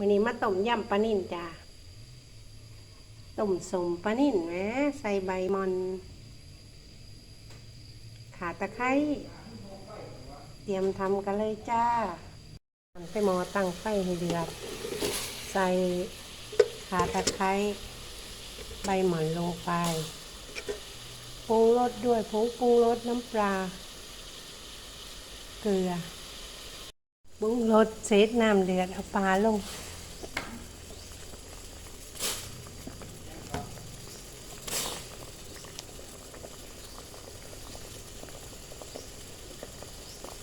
วันนี้มาต้มยำปลานิ่นจ้าต้มสมปลานิ่นแหมใส่ใบมอน ขาตะไคร้เตรียมทำกันเลยจ้าใส่หม้อตั้งไฟให้เดือด ใส่ขาตะไคร้ใบหมอนลงไปปรุงรสด้วยผงปรุงรสน้ำปลา เกลือปรุงรสเซตน้ำเดือดเอาปลาลง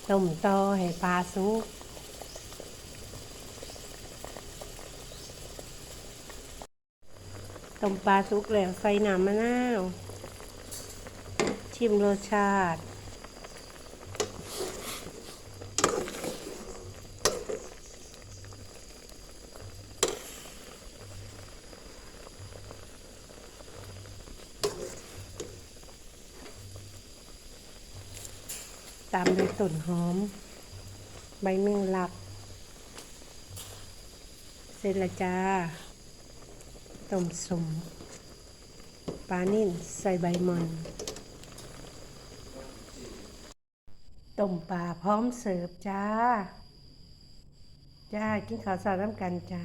ต้มต่อให้ปลาสุกต้มปลาสุกแล้วใส่น้ำมะนาว ชิมรสชาติ ตามด้วยต้นหอม ใบเมี่ยงลัก เสร็จละจ้าต้มสมปลานิ่นใส่ใบมอนต้มปลาพร้อมเสิร์ฟจ้า จ้า กินข้าวสารน้ำกันจ้า